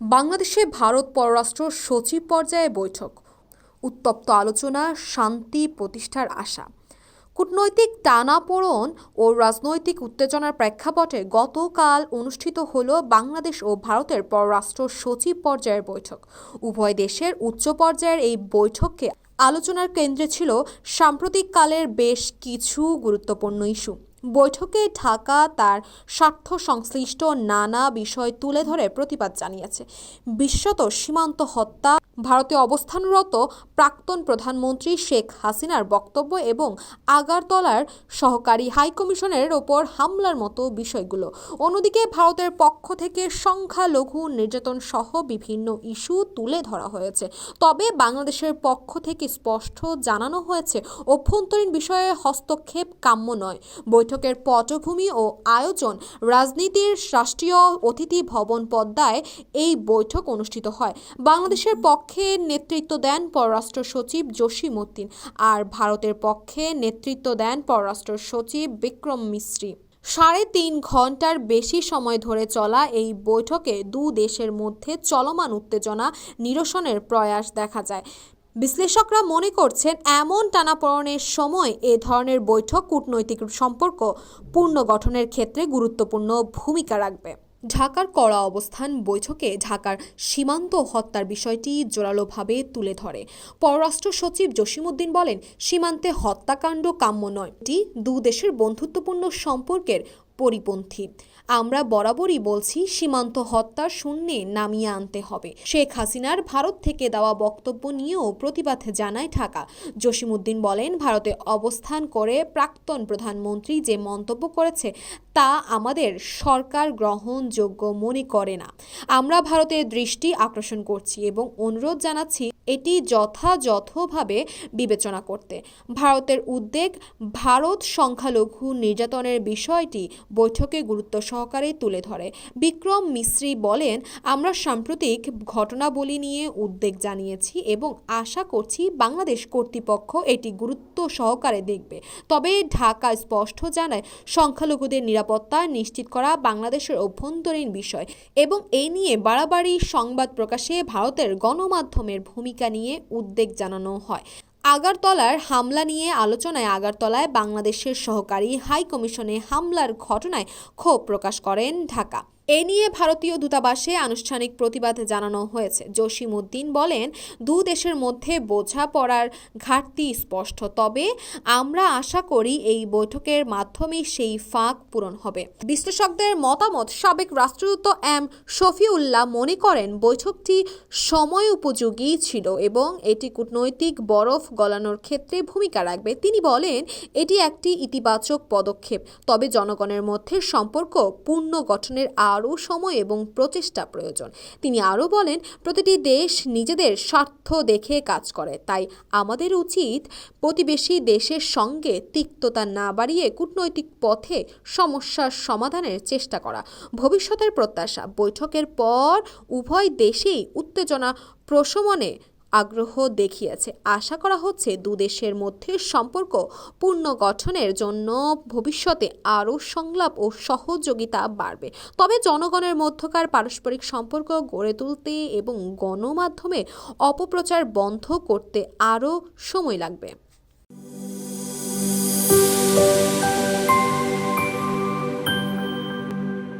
বাংলাদেশে ভারত পররাষ্ট্র সচিব পর্যায়ে বৈঠক। উত্তপ্ত আলোচনা, শান্তি, প্রতিষ্ঠার আশা। কূটনৈতিক টানাপোড়ন ও রাজনৈতিক উত্তেজনার প্রেক্ষাপটে গতকাল অনুষ্ঠিত হল বাংলাদেশ ও ভারতের পররাষ্ট্র সচিব পর্যায়ের বৈঠক। উভয় দেশের উচ্চ পর্যায়ের এই বৈঠককে আলোচনার কেন্দ্রে ছিল সাম্প্রতিককালের বেশ কিছু গুরুত্বপূর্ণ ইস্যু। বৈঠকে ঢাকা তার স্বার্থ সংশ্লিষ্ট নানা বিষয় তুলে ধরে প্রতিবাদ জানিয়েছে। বিশ্বত সীমান্ত হত্যা ভারতে অবস্থানরত প্রাক্তন প্রধানমন্ত্রী শেখ হাসিনার বক্তব্য এবং আগারতলার সহকারী হাইকমিশনের ওপর হামলার মতো বিষয়গুলো। অন্যদিকে ভারতের পক্ষ থেকে সংখ্যালঘু নির্যাতন সহ বিভিন্ন ইস্যু তুলে ধরা হয়েছে। তবে বাংলাদেশের পক্ষ থেকে স্পষ্ট জানানো হয়েছে, অভ্যন্তরীণ বিষয়ে হস্তক্ষেপ কাম্য নয়। বৈঠকের পটভূমি ও আয়োজন রাজনীতির রাষ্ট্রীয় অতিথি ভবন পদ্মায় এই বৈঠক অনুষ্ঠিত হয়। বাংলাদেশের পক্ষে নেতৃত্ব দেন পররাষ্ট্র সচিব জসিম উদ্দিন আর ভারতের পক্ষে নেতৃত্ব দেন পররাষ্ট্র সচিব বিক্রম মিশ্রি সাড়ে তিন ঘণ্টার বেশি সময় ধরে চলা এই বৈঠকে দু দেশের মধ্যে চলমান উত্তেজনা, নিরসনের প্রয়াস দেখা যায়। বিশ্লেষকরা মনে করছেন, এমন টানাপড়নের সময় এ ধরনের বৈঠক কূটনৈতিক সম্পর্ক পুনর্গঠনের ক্ষেত্রে গুরুত্বপূর্ণ ভূমিকা রাখবে। ঢাকার কড়া অবস্থান বৈঠকে ঢাকার সীমান্ত হত্যার বিষয়টি জোরালোভাবে তুলে ধরে। পররাষ্ট্র সচিব জসিমউদ্দিন বলেন, সীমান্তে হত্যাকাণ্ড কাম্য নয়। এটি দু দেশের বন্ধুত্বপূর্ণ সম্পর্কের পরিপন্থী। আমরা বরাবরই বলছি, সীমান্ত হত্যার শূন্যে নামিয়ে আনতে হবে। শেখ হাসিনার ভারত থেকে দেওয়া বক্তব্য নিয়েও প্রতিবাদ জানায় ঢাকা। জসিমউদ্দিন বলেন, ভারতে অবস্থান করে প্রাক্তন প্রধানমন্ত্রী যে মন্তব্য করেছে, তা আমাদের সরকার গ্রহণযোগ্য মনে করে না। আমরা ভারতের দৃষ্টি আকর্ষণ করছি এবং অনুরোধ জানাচ্ছি এটি যথাযথভাবে বিবেচনা করতে। ভারতের উদ্বেগ, ভারত সংখ্যালঘু নির্যাতনের বিষয়টি বৈঠকে গুরুত্ব সহকারে তুলে ধরে। বিক্রম মিশ্রি বলেন, আমরা সাম্প্রতিক ঘটনাবলী নিয়ে উদ্বেগ জানিয়েছি এবং আশা করছি বাংলাদেশ কর্তৃপক্ষ এটি গুরুত্ব সহকারে দেখবে। তবে ঢাকা স্পষ্ট জানায়, সংখ্যালঘুদের নিরাপত্তা নিশ্চিত করা বাংলাদেশের অভ্যন্তরীণ বিষয় এবং এই নিয়ে বাড়াবাড়ি সংবাদ প্রকাশে ভারতের গণমাধ্যমের ভূমিকা নিয়ে উদ্বেগ জানানো হয়। আগারতলার হামলা নিয়ে আলোচনায় আগারতলায় বাংলাদেশের সহকারী হাই কমিশনে হামলার ঘটনায় ক্ষোভ প্রকাশ করেন ঢাকা। এ নিয়ে ভারতীয় দূতাবাসে আনুষ্ঠানিক প্রতিবাদ জানানো হয়েছে। জসিম উদ্দিন বলেন, দু দেশের মধ্যে বোঝাপড়ার ঘাটতি স্পষ্ট, তবে আমরা আশা করি এই বৈঠকের মাধ্যমে সেই ফাঁক পূরণ হবে। বিশ্লেষকদের মতামত, সাবেক রাষ্ট্রদূত এম শফিউল্লাহ মনে করেন, বৈঠকটি সময় উপযোগী ছিল এবং এটি কূটনৈতিক বরফ গলানোর ক্ষেত্রে ভূমিকা রাখবে। তিনি বলেন, এটি একটি ইতিবাচক পদক্ষেপ, তবে জনগণের মধ্যে সম্পর্ক পূর্ণ গঠনের আরও সময় এবং প্রচেষ্টা প্রয়োজন। তিনি আরও বলেন, প্রতিটি দেশ নিজেদের স্বার্থ দেখে কাজ করে। তাই আমাদের উচিত প্রতিবেশী দেশের সঙ্গে তিক্ততা না বাড়িয়ে কূটনৈতিক পথে সমস্যার সমাধানের চেষ্টা করা। ভবিষ্যতের প্রত্যাশা। বৈঠকের পর উভয় দেশেই উত্তেজনা প্রশমনে আগ্রহ দেখিয়েছে। আশা করা হচ্ছে দুদেশের মধ্যে সম্পর্ক পূর্ণ গঠনের জন্য ভবিষ্যতে আরও সংলাপ ও সহযোগিতা বাড়বে। তবে জনগণের মধ্যকার পারস্পরিক সম্পর্ক গড়ে তুলতে এবং গণমাধ্যমে অপপ্রচার বন্ধ করতে আরও সময় লাগবে।